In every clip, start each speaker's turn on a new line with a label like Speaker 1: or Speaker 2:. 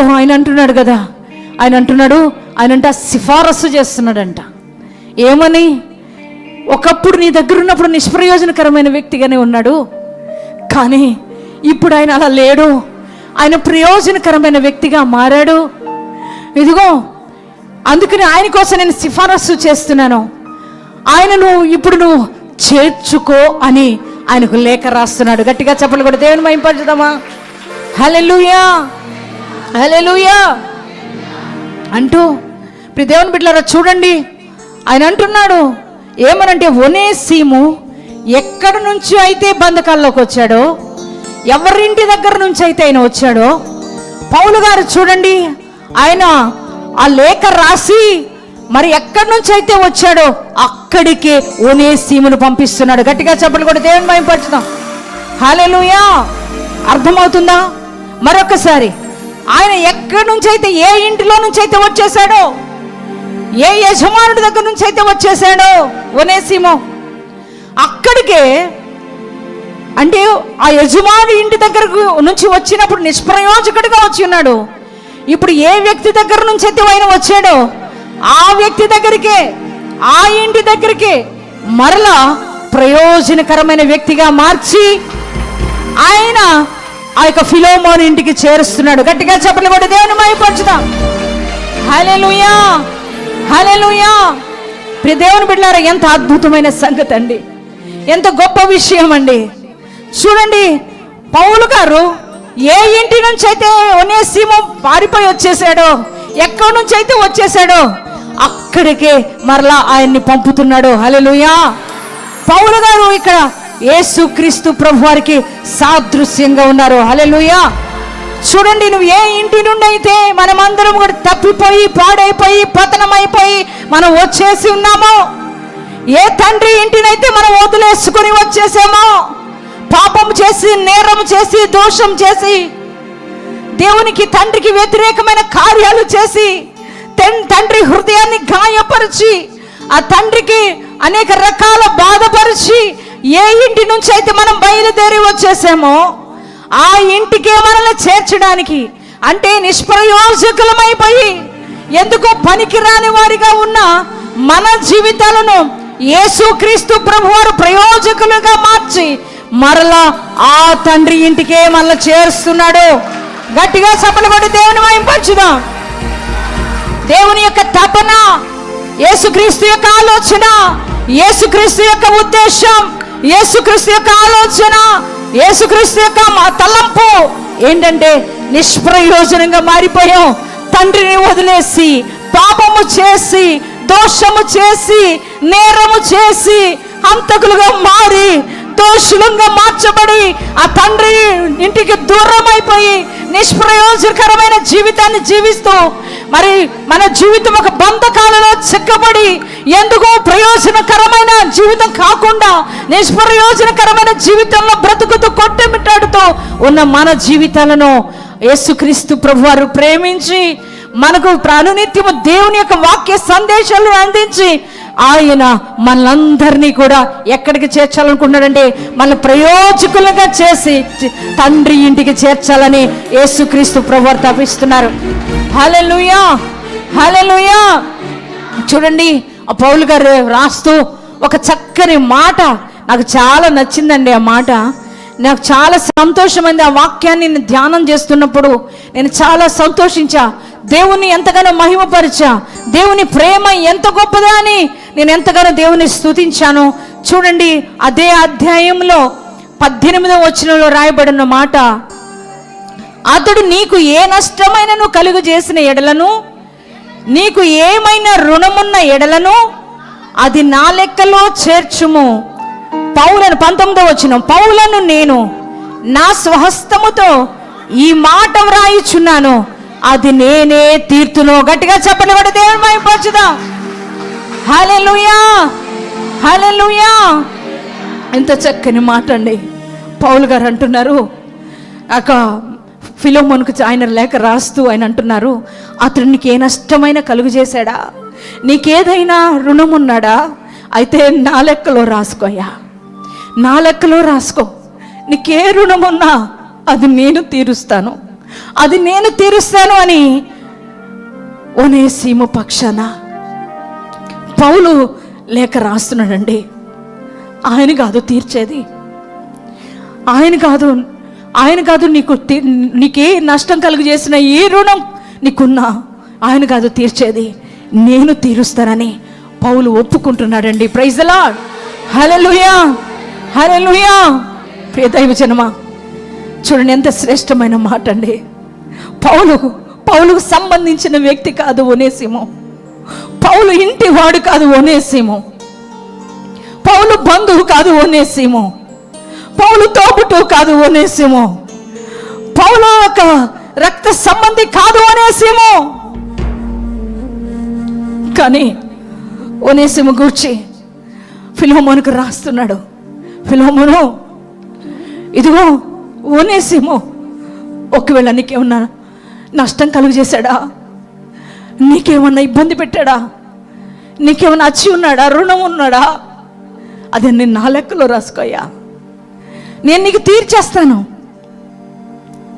Speaker 1: పౌలుతో ఆయన అంటున్నాడు కదా? ఆయన అంటున్నాడు ఆయన అంట సిఫారసు చేస్తున్నాడంట. ఏమని? ఒకప్పుడు నీ దగ్గర ఉన్నప్పుడు నిష్ప్రయోజనకరమైన వ్యక్తిగానే ఉన్నాడు. కానీ ఇప్పుడు ఆయన అలా లేడు. ఆయన ప్రయోజనకరమైన వ్యక్తిగా మారాడు. ఇదిగో అందుకని ఆయన కోసం నేను సిఫారసు చేస్తున్నాను. ఆయనను ఇప్పుడు నువ్వు చేర్చుకో అని ఆయనకు లేఖ రాస్తున్నాడు. గట్టిగా చెప్పలు కూడా దేవుని మైంపరచుదామా హలెలుయా హలెలుయా అంటూ ఇప్పుడు దేవుని బిడ్డలారా చూడండి ఆయన అంటున్నాడు ఏమనంటే ఒనే సీము ఎక్కడి నుంచి అయితే బంధకాల్లోకి వచ్చాడో ఎవరింటి దగ్గర నుంచి అయితే ఆయన వచ్చాడో పౌలు గారు చూడండి ఆయన ఆ లేఖ రాసి మరి ఎక్కడి నుంచి అయితే వచ్చాడో అక్కడికే ఒనే సీమును పంపిస్తున్నాడు. గట్టిగా చెప్పలు కూడా దేవుని హాలే హాలేలుయా అర్థమవుతుందా? మరొకసారి. ఆయన ఎక్కడి నుంచి అయితే ఏ ఇంటిలో నుంచి అయితే వచ్చేసాడో ఏ యజమానుడి దగ్గర నుంచి అయితే వచ్చేసాడో ఒనేసిమో అక్కడికే అంటే ఆ యజమాని ఇంటి దగ్గర నుంచి వచ్చినప్పుడు నిష్ప్రయోజకుడిగా వచ్చి ఉన్నాడు. ఇప్పుడు ఏ వ్యక్తి దగ్గర నుంచి అయితే ఆయన వచ్చాడో ఆ వ్యక్తి దగ్గరికే ఆ ఇంటి దగ్గరికే మరలా ప్రయోజనకరమైన వ్యక్తిగా మార్చి ఆయన ఆ యొక్క ఫిలోమోన్ ఇంటికి చేరుస్తున్నాడు. గట్టిగా చెప్పలు కూడా దేవుని మైపరచుదాం హలే హల్లెలూయా! ప్రియ దేవుని బిడ్డారా ఎంత అద్భుతమైన సంగతి అండి. ఎంత గొప్ప విషయం అండి. చూడండి పౌలు గారు ఏ ఇంటి నుంచి అయితే ఒనేసీమో పారిపోయి వచ్చేసాడో ఎక్కడి నుంచి అయితే వచ్చేసాడో అక్కడికే మరలా ఆయన్ని పంపుతున్నాడు. హల్లెలూయా! పౌలు గారు ఇక్కడ యేసు క్రీస్తు ప్రభు వారికి సాదృశ్యంగా ఉన్నారు. హల్లెలూయా. చూడండి నువ్వు ఏ ఇంటి నుండి అయితే మనమందరం కూడా తప్పిపోయి పాడైపోయి పతనమైపోయి మనం వచ్చేసి ఉన్నామో ఏ తండ్రి ఇంటినైతే మనం వదిలేసుకొని వచ్చేసామో పాపం చేసి నేరం చేసి దోషం చేసి దేవునికి తండ్రికి వ్యతిరేకమైన కార్యాలు చేసి తెన్- తండ్రి హృదయాన్ని గాయపరిచి ఆ తండ్రికి అనేక రకాల బాధపరిచి ఏ ఇంటి నుంచి అయితే మనం బయలుదేరి వచ్చేసామో ఆ ఇంటికే మనల్ని చేర్చడానికి అంటే నిష్ప్రయోజకులమైపోయి ఎందుకో పనికిరాని వారిగా ఉన్న మన జీవితాలను యేసుక్రీస్తు ప్రభువారు ప్రయోజకులుగా మార్చి మరలా ఆ తండ్రి ఇంటికే మనల్ని చేరుస్తున్నాడు. గట్టిగా సపలు దేవుని వాయింపచ్చుదాం దేవుని యొక్క తపన యేసుక్రీస్తు యొక్క ఆలోచన యేసుక్రీస్తు యొక్క ఉద్దేశం యేసుక్రీస్తు యొక్క ఆలోచన యేసుక్రీస్తు యొక్క మా తలంపు ఏంటంటే నిష్ప్రయోజనంగా మారిపోయాం. తండ్రిని వదిలేసి పాపము చేసి దోషము చేసి నేరము చేసి హంతకులుగా మారి దోషులంగా మార్చబడి ఆ తండ్రి ఇంటికి దూరం అయిపోయి నిష్ప్రయోజనకరమైన జీవితాన్ని జీవిస్తూ మరి మన జీవితం ఒక బంధకాలలో చిక్కబడి ఎందుకో ప్రయోజనకరమైన జీవితం కాకుండా నిష్ప్రయోజనకరమైన జీవితంలో బ్రతుకుతూ కొట్టమిట్టాడుతూ ఉన్న మన జీవితాలను యేసుక్రీస్తు ప్రభు వారు ప్రేమించి మనకు ప్రాణునిత్యము దేవుని యొక్క వాక్య సందేశాలను అందించి ఆయన మనలందరినీ కూడా ఎక్కడికి చేర్చాలనుకున్నాడంటే మన ప్రయోజకులుగా చేసి తండ్రి ఇంటికి చేర్చాలని యేసుక్రీస్తు ప్రభు తప్పిస్తున్నారు హల్లెలూయా హల్లెలూయా. చూడండి ఆ పౌలు గారు రాస్తూ ఒక చక్కని మాట నాకు చాలా నచ్చిందండి ఆ మాట. నాకు చాలా సంతోషమైంది ఆ వాక్యాన్ని నేను ధ్యానం చేస్తున్నప్పుడు. నేను చాలా సంతోషించా. దేవుని ఎంతగానో మహిమపరిచా. దేవుని ప్రేమ ఎంత గొప్పదా అని నేను ఎంతగానో దేవుని స్థుతించాను చూడండి అదే అధ్యాయంలో పద్దెనిమిదవ వచనంలో రాయబడిన మాట. అతడు నీకు ఏ నష్టమైనను కలుగు చేసిన ఎడలను? నీకు ఏమైనా రుణమున్న ఎడలను? అది నా లెక్కలో చేర్చుము. పౌలను పంతొమ్మిదో వచ్చిన పౌలను నేను నా స్వహస్తముతో ఈ మాట వ్రాయిచున్నాను. అది నేనే తీర్తును. గట్టిగా చెప్పని వాడు దేవుని మైపరచుదా హల్లెలూయా! హల్లెలూయా! ఎంత చక్కని మాట అండి. పౌలు గారు అంటున్నారు అక్క ఫిలోమోన్కు ఆయన లేఖ రాస్తూ ఆయన అంటున్నారు అతడు నీకు ఏ నష్టమైన కలుగు చేశాడా? నీకేదైనా రుణం ఉన్నాడా? అయితే నా లెక్కలో రాసుకోయా నా లెక్కలో రాసుకో. నీకే రుణం ఉన్నా అది నేను తీరుస్తాను. అది నేను తీరుస్తాను అని ఒనేసీము పక్షాన పౌలు లేఖ రాస్తున్నాడండి. ఆయన కాదు తీర్చేది. ఆయన కాదు ఆయన కాదు నీకు తీ- నీకే నష్టం కలుగు చేసిన ఏ రుణం నీకున్నా ఆయన కాదు తీర్చేది. నేను తీరుస్తానని పౌలు ఒప్పుకుంటున్నాడండి. ప్రైజ్ ప్రైజలా హలలుయా హలలుయా ప్రియ దైవ జనమా చూడండి ఎంత శ్రేష్టమైన మాట అండి పౌలు పౌలుకు సంబంధించిన వ్యక్తి కాదు ఒనేసిమో. పౌలు ఇంటి వాడు కాదు ఒనేసిమో. పౌలు బంధువు కాదు ఒనేసిమో. పౌలు తోబుటు కాదు ఒనేసిమో పౌలు ఒక రక్త సంబంధి కాదు అనేసిమో కానీ ఒనేసిము గూర్చి ఫిలోమోనుకు రాస్తున్నాడు. ఫిలోమోను ఇదిగో ఓనేసిమో ఒకవేళ నీకేమన్నా నష్టం కలుగు చేశాడా? నీకేమన్నా ఇబ్బంది పెట్టాడా? నీకేమన్నా అచ్చి ఉన్నాడా? రుణం ఉన్నాడా? అది నేను నా లెక్కలో రాసుకోయా నేను నీకు తీర్చేస్తాను.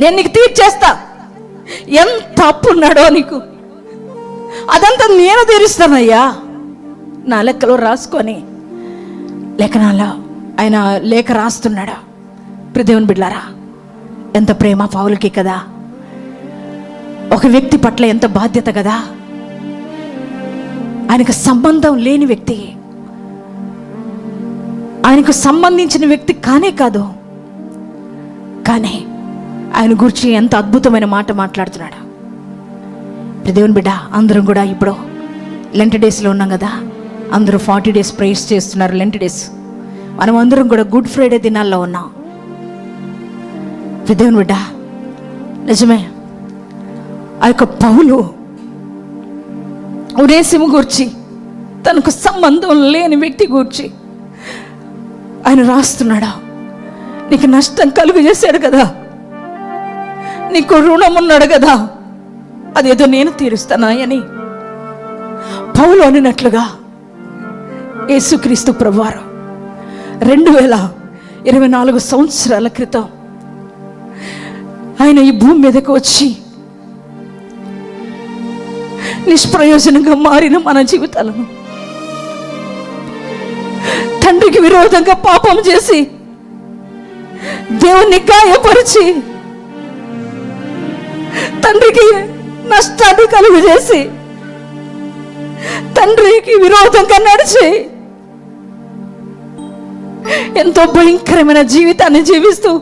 Speaker 1: నేను నీకు తీర్చేస్తా. ఎంత అప్పు ఉన్నాడో నీకు. అదంతా నేను తీరుస్తానయ్యా. నా లెక్కలో రాసుకొని లేఖనాల్లో ఆయన లేఖ రాస్తున్నాడా? ప్రదేవుని బిడ్లారా ఎంత ప్రేమ పావులకి కదా? ఒక వ్యక్తి పట్ల ఎంత బాధ్యత కదా? ఆయనకు సంబంధం లేని వ్యక్తి ఆయనకు సంబంధించిన వ్యక్తి కానే కాదు. కానీ ఆయన గురించి ఎంత అద్భుతమైన మాట మాట్లాడుతున్నాడు. దేవుని బిడ్డ అందరం కూడా ఇప్పుడు లెంట్ డేస్లో ఉన్నాం కదా. అందరూ ఫార్టీ డేస్ ప్రేయర్స్ చేస్తున్నారు లెంట్ డేస్ మనం అందరం కూడా గుడ్ ఫ్రైడే దినాల్లో ఉన్నాం. దేవుని బిడ్డ నిజమే ఆ యొక్క పౌలు ఉరేసిము గూర్చి తనకు సంబంధం లేని వ్యక్తి గూర్చి ఆయన రాస్తున్నాడా? నీకు నష్టం కలుగు చేశాడు కదా? నీకు రుణం ఉన్నాడు కదా? అదేదో నేను తీరుస్తానా అని పౌలు అనినట్లుగా యేసుక్రీస్తు ప్రభువారు రెండు వేల ఇరవై నాలుగు సంవత్సరాల క్రితం ఆయన ఈ భూమి మీదకు వచ్చి నిష్ప్రయోజనంగా మారిన మన జీవితాలను తండ్రికి విరోధంగా పాపం చేసి దేవుణ్ణి గాయపరిచి తండ్రికి నష్టాన్ని కలుగు చేసి తండ్రికి విరోధంగా నడిచి ఎంతో భయంకరమైన జీవితాన్ని జీవిస్తూ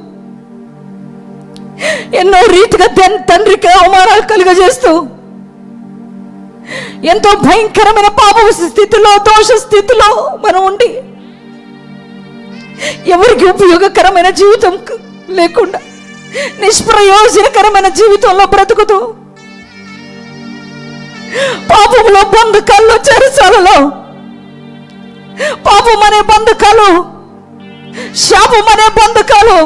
Speaker 1: ఎన్నో రీతిగా తండ్రికి అవమానాలు కలుగజేస్తూ ఎంతో భయంకరమైన పాప స్థితిలో దోష స్థితిలో మనం ఉండి ఎవరికి ఉపయోగకరమైన జీవితం లేకుండా నిష్ప్రయోజనకరమైన జీవితంలో బ్రతుకుతూ పాపంలో బంధకాల్లో చెరసాలలో పాపం అనే బంధకాలు శాపం అనే బంధకాలు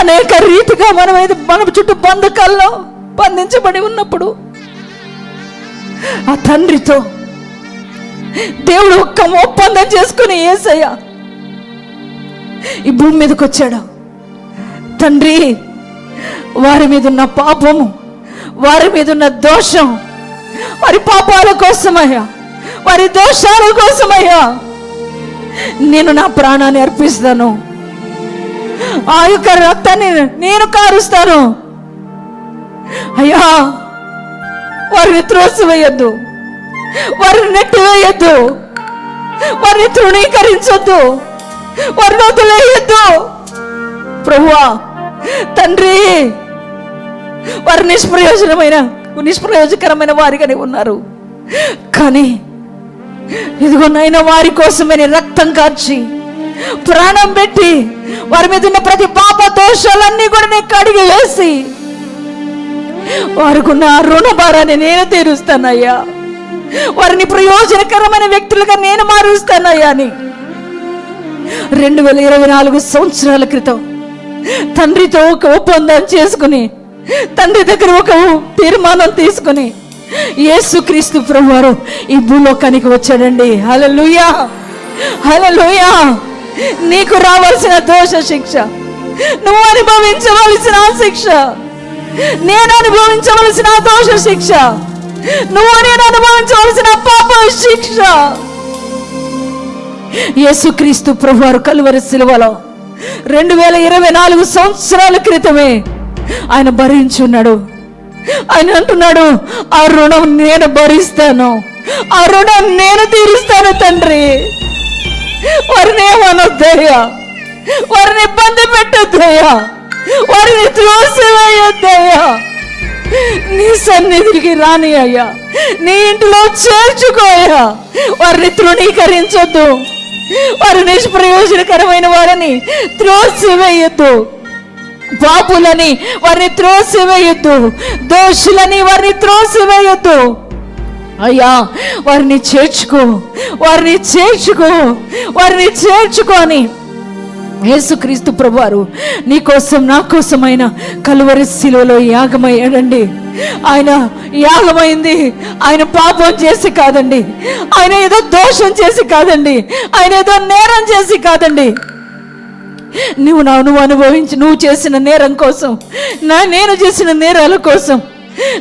Speaker 1: అనేక రీతిగా మనం ఇది మన చుట్టూ బంధకాల్లో బంధించబడి ఉన్నప్పుడు ఆ తండ్రితో దేవుడు ఒక్క ఒప్పందం చేసుకుని ఏసయ్య ఈ భూమి మీదకి వచ్చాడు. తండ్రి వారి మీద ఉన్న పాపము వారి మీద ఉన్న దోషం వారి పాపాల కోసమయ్యా వారి దోషాల కోసమయ్యా నేను నా ప్రాణాన్ని అర్పిస్తాను. ఆ యొక్క రక్తాన్ని నేను కారుస్తాను. అయ్యా వారిని త్రోసివేయద్దు. వారిని నెట్టివేయద్దు. వారిని తృణీకరించొద్దు. వారిని వదిలేయద్దు. ప్రభువా తండ్రి వారు నిష్ప్రయోజనమైన నిష్ప్రయోజకరమైన వారిగానే ఉన్నారు. కానీ ఇదిగో నైనా వారి కోసమే రక్తం కార్చి ప్రాణం పెట్టి వారి మీద ఉన్న ప్రతి పాప దోషాలన్నీ కూడా నేను కడిగి వేసి వారికి ఉన్న రుణ భారాన్ని నేను తీరుస్తానయ్యా. వారిని ప్రయోజనకరమైన వ్యక్తులుగా నేను మారుస్తానయ్యా అని. రెండు వేల ఇరవై నాలుగు సంవత్సరాల క్రితం తండ్రితో ఒక ఒప్పందం చేసుకుని తండ్రి దగ్గర ఒక తీర్మానం తీసుకుని యేసుక్రీస్తు ప్రభువారు ఈ భూలోకానికి వచ్చాడండి. హల్లెలూయా! హల్లెలూయా! నీకు రావాల్సిన దోష శిక్ష నువ్వు అనుభవించవలసిన శిక్ష నేను అనుభవించవలసిన దోష శిక్ష. నువ్వు నేను అనుభవించవలసిన పాప శిక్ష. యేసుక్రీస్తు ప్రభువారు కలువరి సిలువలో రెండు వేల ఇరవై నాలుగు సంవత్సరాల క్రితమే ఆయన భరించున్నాడు. ఆయన అంటున్నాడు ఆ రుణం నేను భరిస్తాను. ఆ రుణం నేను తీరుస్తాను తండ్రి. వారిని ఏమనొద్దయ్యా? వారిని ఇబ్బంది పెట్టొద్దయ్యా? వారిని త్రోసివేయొద్దయ్యా? నీ సన్నిధికి రాని అయ్యా. నీ ఇంటిలో చేర్చుకోయా వారిని తృణీకరించొద్దు. వారు నిష్ప్రయోజనకరమైన వారిని త్రోసివేయొద్దు. పాపులని వారిని త్రోసివేయొద్దు. దోషులని వారిని త్రోసివేయొద్దు. అయ్యా వారిని చేర్చుకో. వారిని చేర్చుకో. వారిని చేర్చుకో అని యేసుక్రీస్తు ప్రభువారు నీ కోసం నా కోసమైన కలువరి శిలువలో యాగమయ్యాడండి ఆయన యాగమైంది. ఆయన పాపం చేసి కాదండి. ఆయన ఏదో దోషం చేసి కాదండి. ఆయన ఏదో నేరం చేసి కాదండి. నువ్వు నా నువ్వు అనుభవించి నువ్వు చేసిన నేరం కోసం నా నేను చేసిన నేరాల కోసం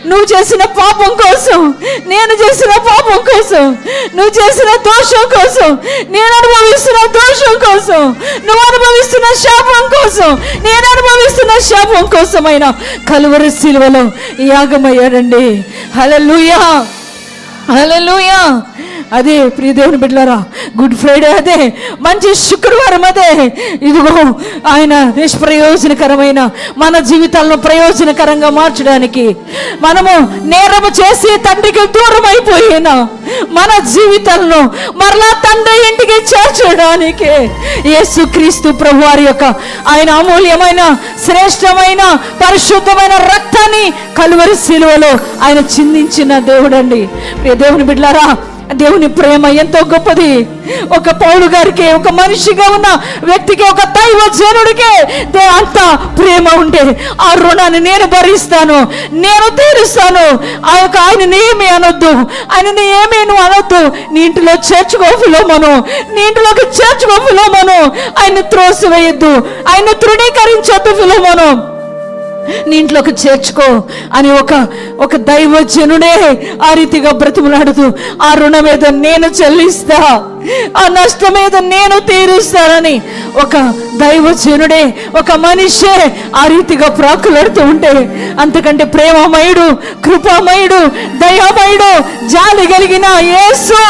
Speaker 1: నువ్వు చేసిన పాపం కోసం నేను చేసిన పాపం కోసం నువ్వు చేసిన దోషం కోసం నేను అనుభవిస్తున్న దోషం కోసం నువ్వు అనుభవిస్తున్న శాపం కోసం నేను అనుభవిస్తున్న శాపం కోసమైన కలువరి సిలువలో యాగమయ్యాడండి. హలో హల్లెలూయా! అదే ప్రియ దేవుని బిడ్డలారా గుడ్ ఫ్రైడే అదే మంచి శుక్రవారం అదే. ఇదిగో ఆయన నిష్ప్రయోజనకరమైన మన జీవితాలను ప్రయోజనకరంగా మార్చడానికి మనము నేరము చేసి తండ్రికి దూరం అయిపోయిన మన జీవితంలో మరలా తండ్రి ఇంటికి చేర్చడానికి యేసుక్రీస్తు ప్రభు వారి యొక్క ఆయన అమూల్యమైన శ్రేష్టమైన పరిశుద్ధమైన రక్తాన్ని కలువరి శిలువలో ఆయన చిందించిన దేవుడండి. ప్రియ దేవుని బిడ్డలారా దేవుని ప్రేమ ఎంతో గొప్పది. ఒక పౌరు గారికి ఒక మనిషిగా ఉన్న వ్యక్తికి ఒక దైవ జనుడికి అంత ప్రేమ ఉంటే ఆ రుణాన్ని నేను భరిస్తాను నేను తీరుస్తాను. ఆ యొక్క ఆయనని ఏమి అనొద్దు. ఆయనని ఏమీ నువ్వు అనొద్దు. నీ ఇంటిలో చేర్చుకో ఫిలోమను నీ ఇంటిలోకి చేర్చుకో ఫిలోమను ఆయన త్రోసివేయొద్దు. ఆయన తృణీకరించొద్దు ఫిలోమను నీ ఇంట్లోకి చేర్చుకో అని ఒక ఒక దైవజనుడే ఆ రీతిగా బ్రతిమలాడుతూ ఆ రుణం ఏదో నేను చెల్లిస్తా ఆ నష్టం ఏదో నేను తీరుస్తానని ఒక దైవజనుడే ఒక మనిషే ఆ రీతిగా ప్రాకులాడుతూ ఉంటే అంతకంటే ప్రేమమయుడు కృపామయుడు దయామయుడు జాలి కలిగిన యేసు.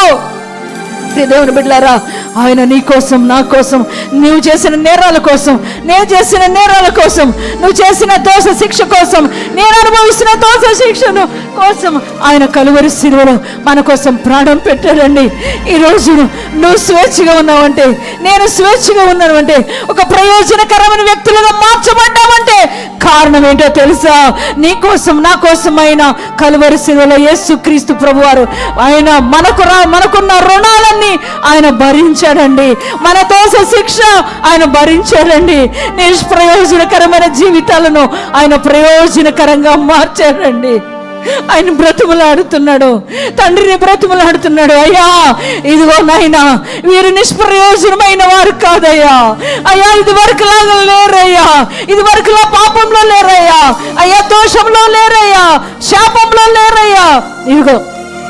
Speaker 1: ప్రియ దేవుని బిడ్డలారా ఆయన నీ కోసం నా కోసం నువ్వు చేసిన నేరాల కోసం నేను చేసిన నేరాల కోసం నువ్వు చేసిన దోష శిక్ష కోసం నేను అనుభవిస్తున్న దోష శిక్షను కోసం ఆయన కలువరి శిలువలో మన కోసం ప్రాణం పెట్టాడండి. ఈరోజు నువ్వు స్వేచ్ఛగా ఉన్నావంటే నేను స్వేచ్ఛగా ఉన్నానంటే ఒక ప్రయోజనకరమైన వ్యక్తులుగా మార్చబడ్డామంటే కారణం ఏంటో తెలుసా? నీ కోసం నా కోసం ఆయన కలువరి శిలువలో యేసుక్రీస్తు ప్రభువారు ఆయన మనకు రా మనకున్న రుణాలన్నీ ఆయన భరించాడండి. మన శిక్ష ఆయన భరించాడండి. నిష్ప్రయోజనకరమైన జీవితాలను ఆయన ప్రయోజనకరంగా మార్చాడండి. ఆయన బ్రతుములాడుతున్నాడు తండ్రిని బ్రతుములాడుతున్నాడు అయ్యా ఇదిగో నాయనా వీరు నిష్ప్రయోజనమైన వారు కాదయ్యా. అయ్యా ఇది వరకు లాగా లేరయ్యా. ఇది వరకులా పాపంలో లేరయ్యా. అయ్యా దోషంలో లేరయ్యా. శాపంలో లేరయ్యా. ఇదిగో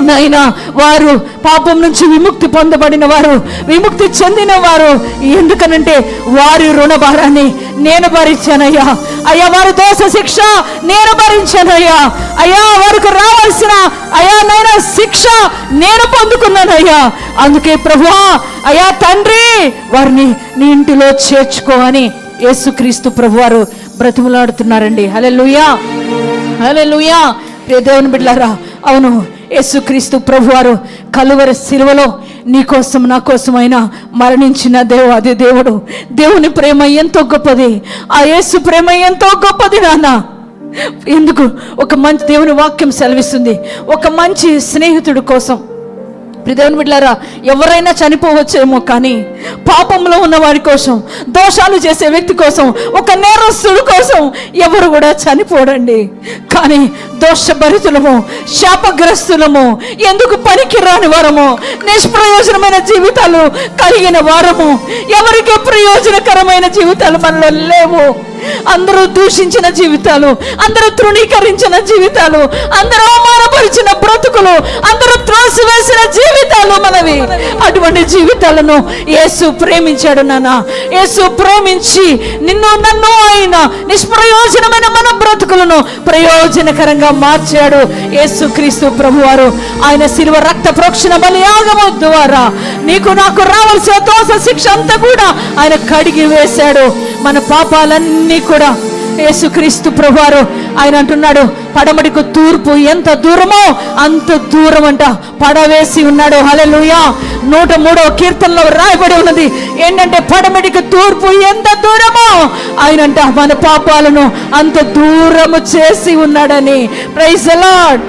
Speaker 1: నాయనా వారు పాపం నుంచి విముక్తి పొందబడిన వారు విముక్తి చెందిన వారు. ఎందుకనంటే వారి రుణభారాన్ని నేను భరించానయ్యా. అయ్యా వారి దోష శిక్ష నేను భరించానయ్యా. అయ్యా వారికి రావాల్సిన అయ్యా నైనా శిక్ష నేను పొందుకున్నానయ్యా. అందుకే ప్రభువా అయ్యా తండ్రి వారిని నీ ఇంటిలో చేర్చుకో అని యేసుక్రీస్తు ప్రభువారు బ్రతిమలాడుతున్నారండి. హల్లెలూయా హల్లెలూయా. ప్రియ దేవుని బిడ్డారా అవును యేసుక్రీస్తు ప్రభువారు కలువరి శిలువలో నీ కోసం నా కోసం మరణించిన దేవు అదే దేవుడు. దేవుని ప్రేమ ఎంతో గొప్పది. ఆ యేసు ప్రేమ ఎంతో గొప్పది నాన్న. ఎందుకు? ఒక మంచి దేవుని వాక్యం సెలవిస్తుంది. ఒక మంచి స్నేహితుడు కోసం. ప్రిదేవుని బిడ్డారా ఎవరైనా చనిపోవచ్చేమో కానీ పాపంలో ఉన్న వారి కోసం దోషాలు చేసే వ్యక్తి కోసం ఒక నేరస్తుడు కోసం ఎవరు కూడా చనిపోడండి. కానీ దోషభరితులము శాపగ్రస్తులము ఎందుకు పనికిరాని వారము నిష్ప్రయోజనమైన జీవితాలు కలిగిన వారము ఎవరికి ప్రయోజనకరమైన జీవితాలు మనలో లేవు. అందరూ దూషించిన జీవితాలు అందరూ తృణీకరించిన జీవితాలు అందరూ అవమానపరిచిన బ్రతుకులు అందరూ త్రోసివేసిన జీవితాలు మనవి. అటువంటి జీవితాలను యేసు ప్రేమించాడు నాన్న. యేసు ప్రేమించి నిన్ను నన్ను ఆయన నిష్ప్రయోజనమైన మన బ్రతుకులను ప్రయోజనకరంగా మార్చాడు యేసు క్రీస్తు ప్రభువారు. ఆయన శిలువ రక్త ప్రోక్షణ బలియాగము ద్వారా నీకు నాకు రావాల్సిన దోష శిక్ష అంతా కూడా ఆయన కడిగి వేశాడు. మన పాపాలన్నీ కూడా యేసుక్రీస్తు ప్రభువారు ఆయన అంటున్నాడు పడమటికు తూర్పు ఎంత దూరమో అంత దూరం అంట పడవేసి ఉన్నాడు హలలుయా నూట మూడవ కీర్తనలో రాయబడి ఉన్నది ఏంటంటే పడమటికి తూర్పు ఎంత దూరమో ఆయనంట మన పాపాలను అంత దూరము చేసి ఉన్నాడని. Praise lord